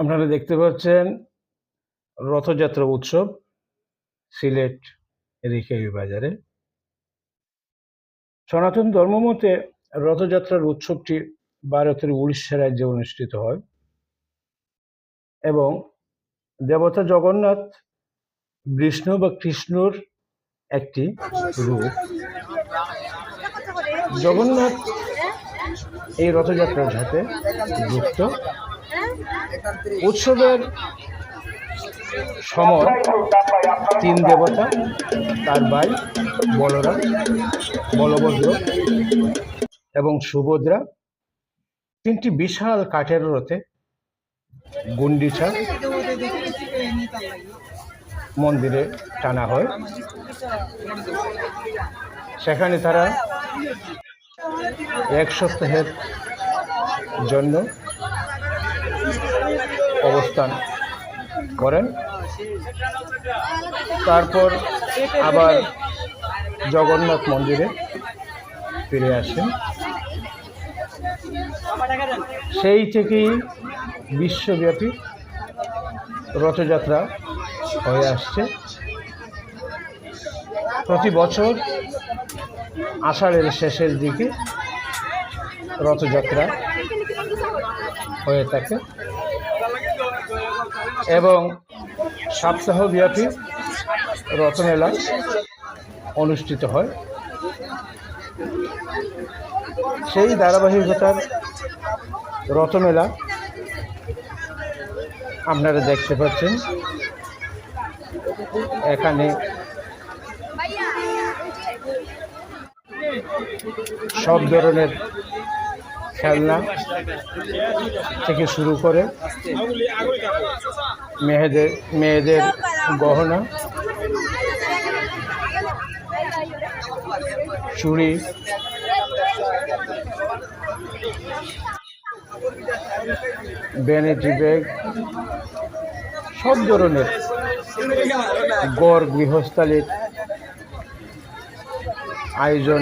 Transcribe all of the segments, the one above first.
আপনারা দেখতে পাচ্ছেন রথযাত্রা উৎসব সিলেট রিকাবি বাজারে। সনাতন ধর্মমতে রথযাত্রার উৎসবটি ভারতের উড়িষ্যা রাজ্যে অনুষ্ঠিত হয় এবং দেবতা জগন্নাথ, বিষ্ণু বা কৃষ্ণর একটি রূপ। জগন্নাথ এই রথযাত্রার সাথে যুক্ত। উৎসবের সময় তিন দেবতা, তার ভাই বলরাম, বলভদ্র এবং সুভদ্রা। তিনটি বিশাল কাঠের রথে গুন্ডিছা মন্দিরে টানা হয়। সেখানে তারা এক সপ্তাহের জন্য অবস্থান করেন। তারপর আবার জগন্নাথ মন্দিরে ফিরে আসেন। সেই থেকেই বিশ্বব্যাপী রথযাত্রা হয়ে আসছে। প্রতি বছর আষাঢ়ের শেষের দিকে রথযাত্রা হয়ে থাকে। এবং সপ্তাহব্যাপী রথমেলা অনুষ্ঠিত হয়। সেই ধারাবাহিকতার রথমেলা আপনারা দেখতে পাচ্ছেন। এখানে সব ধরনের খেলনা থেকে শুরু করে মেয়েদের মেয়েদের গহনা, চুড়ি। ভ্যানিটি ব্যাগ সব ধরনের গড় গৃহস্থালির আয়োজন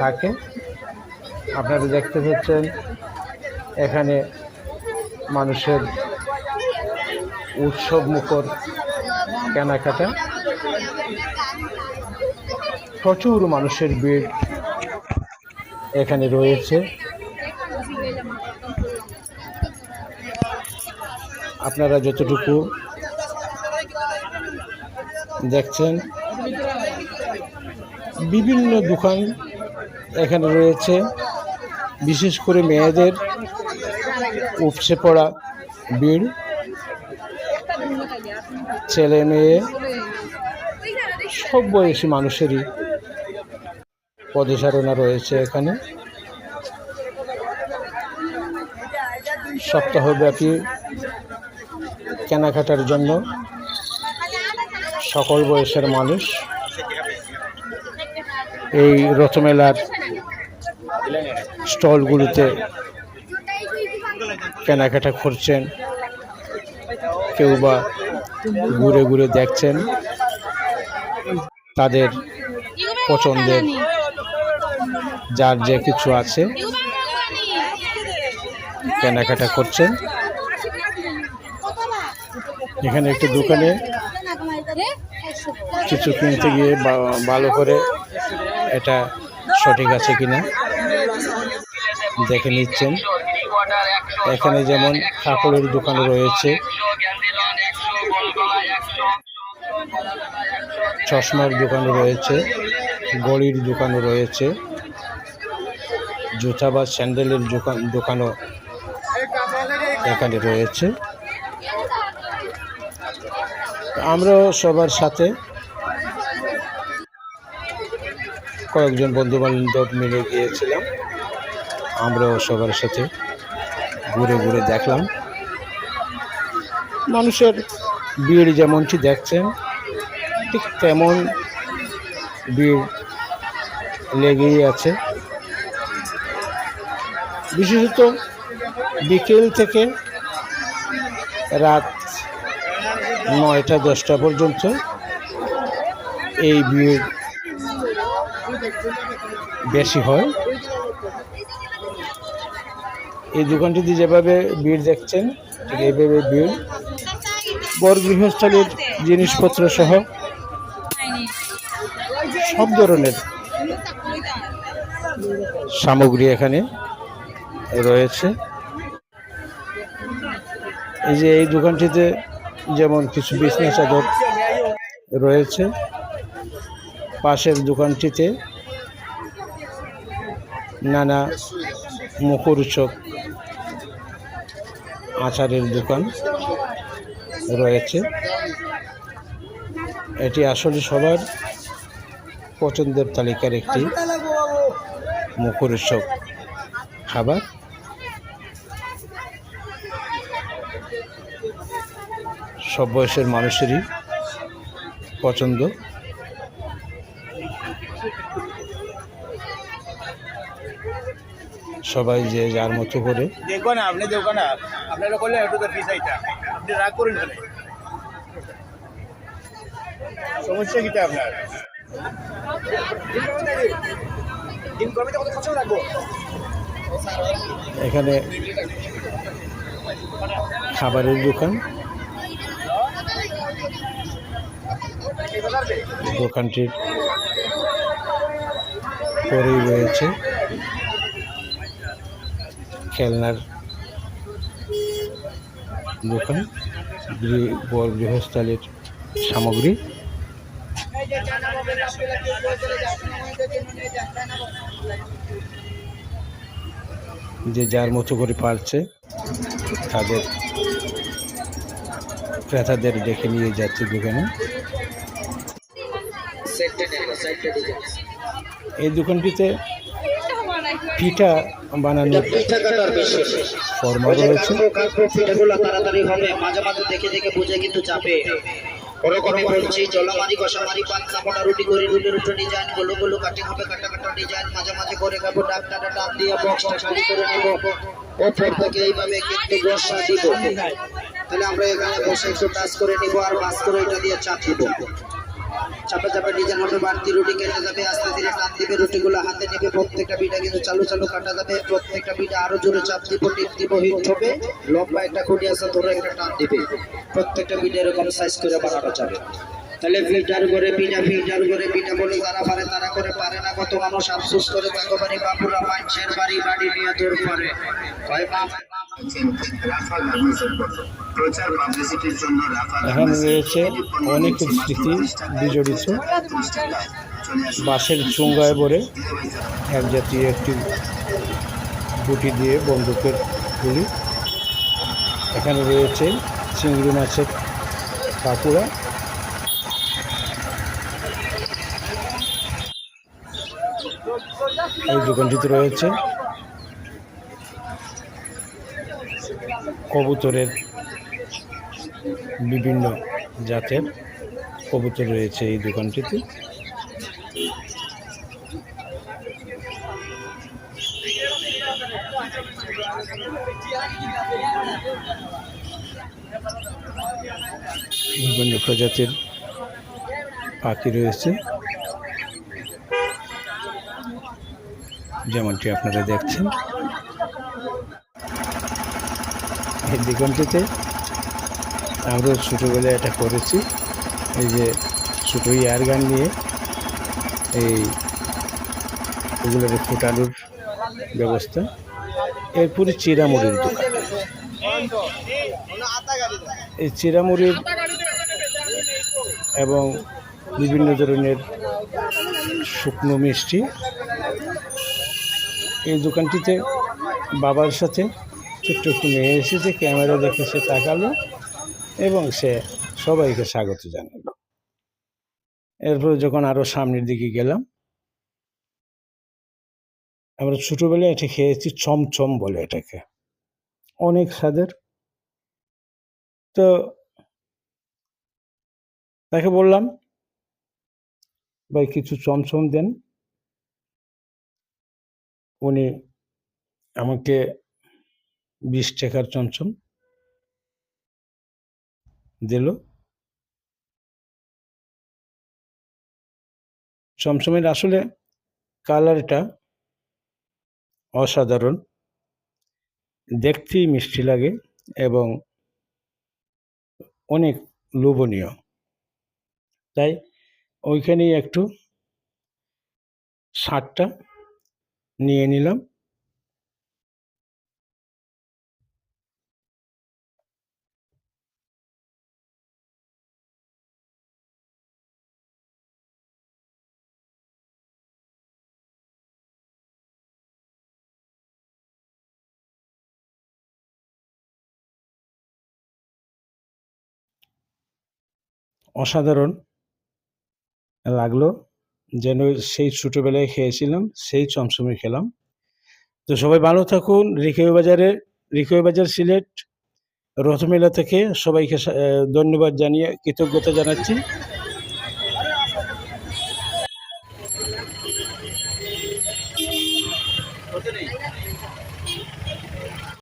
থাকে। আপনারা দেখতে পাচ্ছেন, এখানে মানুষের উৎসব মুখর কেনাকাটা। প্রচুর মানুষের ভিড় এখানে রয়েছে। আপনারা যতটুকু দেখছেন, বিভিন্ন দোকান এখানে রয়েছে। বিশেষ করে মেয়েদের উপচে পড়া ভিড় ছেলে মেয়ে, সব বয়সী মানুষেরই পদচারণা রয়েছে এখানে। সপ্তাহব্যাপী কেনাকাটার জন্য সকল বয়সের মানুষ এই রথমেলার স্টলগুলিতে কেনাকাটা করছেন। কেউ বা ঘুরে ঘুরে দেখছেন। তাদের পছন্দের, যার যে কিছু আছে, কেনাকাটা করছেন। এখানে একটি দোকানে কিছু কিনতে গিয়ে ভালো করে এটা সঠিক আছে কিনা। দেখে নিচ্ছেন। এখানে যেমন কাপড়ের দোকান রয়েছে। চশমার দোকান রয়েছে গড়ির দোকান রয়েছে, জুতা বা স্যান্ডেলের দোকান, দোকানও এখানে রয়েছে। আমরাও সবার সাথে কয়েকজন বন্ধু বান্ধব মিলে গিয়েছিলাম। আমরাও সবার সাথে ঘুরে ঘুরে দেখলাম। মানুষের ভিড় যেমনটি দেখছেন, ঠিক তেমন ভিড় লেগেই আছে। বিশেষত বিকেল থেকে রাত নয়টা, দশটা পর্যন্ত এই ভিড় বেশি হয়। এই দোকানটিতে যেভাবে ভিড় দেখছেন, ঠিক এইভাবে ভিড়। বর গৃহস্থলীর জিনিসপত্র সহ সব ধরনের সামগ্রী এখানে রয়েছে। এই যে এই দোকানটিতে যেমন কিছু বিছনা চাদর রয়েছে, পাশের দোকানটিতে নানা মুখরোচক আচারের দোকান রয়েছে। এটি আসলে সবার পছন্দের তালিকার একটি মুখরোচক খাবার। সব বয়সের মানুষেরই পছন্দ। সবাই যে যার মতো করে। দেখো না আপনি দেখো না আপনারা করলে একটু তো আইটা আপনি রাগ করেন সমস্যা কিটা আপনার? এখানে খাবারের দোকান। দোকানটির পরেই রয়েছে। খেলনার দোকান গৃহস্থালির সামগ্রী। যে যার মতো করে পারছে, তাদের ক্রেতাদের ডেকে নিয়ে যাচ্ছে দোকানে। এই দোকানটিতে পিঠা বানানোর বিশেষ ফর্মা রয়েছে। পিঠাগুলো তাড়াতাড়ি হবে মাঝে মাঝে দেখে দেখে বুঝে কিন্তু চাপে। কোনো কোনো বলছি জলমারি কষামারি পাতলা মোটা রুটি করে রুটি রুটি ডিজাইনগুলো গুলো কাটে হবে কাটা কাটা ডিজাইন মাঝে মাঝে করে খাব ডাক দিয়ে বক্সটা খালি করে নেব। ওপর থেকে এইভাবে কিন্তু বর্ষা দিব। তাহলে আমরা এখানে বসে একটু টাচ করে নিব আর বাস করে এটা দিয়ে চাপ দিব চাপে চাপে ডিজাইন হবে বাড়তি রুটি কেটে যাবে, আস্তে ধীরে টান দিবে রুটিগুলো হাতে নেবে প্রত্যেকটা বিটা কিন্তু চালু চালু কাটা যাবে, প্রত্যেকটা পিঠা আরও জোরে চাপ দিব, টিপ দিব, হিট হবে লম্বা একটা খুঁটি আছে, ধরে একটা টান দিবে। প্রত্যেকটা পিঠা এরকম সাইজ করে বানানো যাবে। তাহলে ফিল্টার করে পিঠা ফিল্টার করে পিঠা বলে তারা পারে তারা করে, পারে না কত মানুষ, আফসোস করে, তাকে বাড়ি বাপুরা মানুষের বাড়ি বাড়ি নিয়ে দূর করে কয় এখানে রয়েছে অনেক স্মৃতি বিজড়িত বাঁশের চুঙ্গায় ভরে এক জাতীয় একটি গুটি দিয়ে বন্দুকের গুলি। এখানে রয়েছে চিংড়ি মাছের কাকুরা এই দোকানটিতে রয়েছে কবুতরের বিভিন্ন জাতের কবুতর রয়েছে এই দোকানটিতে। বিভিন্ন প্রজাতির পাখি রয়েছে। যেমনটি আপনারা দেখছেন। এই দোকানটিতে আমরা ছোটোবেলায় এটা করেছি। এই যে ছোটো এয়ার গান নিয়ে এই এগুলোর ফোটানোর ব্যবস্থা। এরপরে চিরামুড়ির দোকান। এই চিরামুড়ির এবং বিভিন্ন ধরনের শুকনো মিষ্টি। এই দোকানটিতে বাবার সাথে ছোট্ট একটু মেয়ে এসেছে, ক্যামেরা দেখে সে তাকালো এবং সে সবাইকে স্বাগত জানালো। এরপরে যখন আরও সামনের দিকে গেলাম, আমরা ছোটবেলায় এটা খেয়েছি, চমচম বলে এটাকে। অনেক স্বাদের। তো তাকে বললাম, ভাই, কিছু চমচম দেন। উনি আমাকে বিশ টাকার চমচম দিল। চমচমের আসলে কালারটা অসাধারণ, দেখতেই মিষ্টি লাগে এবং অনেক লোভনীয়। তাই ওইখানেই একটু স্বাদটা নিয়ে নিলাম। অসাধারণ লাগল। যেন সেই ছোটোবেলায় খেয়েছিলাম, সেই চমচমি খেলাম। তো সবাই ভালো থাকুন। রিখেই বাজারে রিখেই বাজার সিলেট, রথমেলা থেকে সবাইকে ধন্যবাদ জানিয়ে কৃতজ্ঞতা জানাচ্ছি।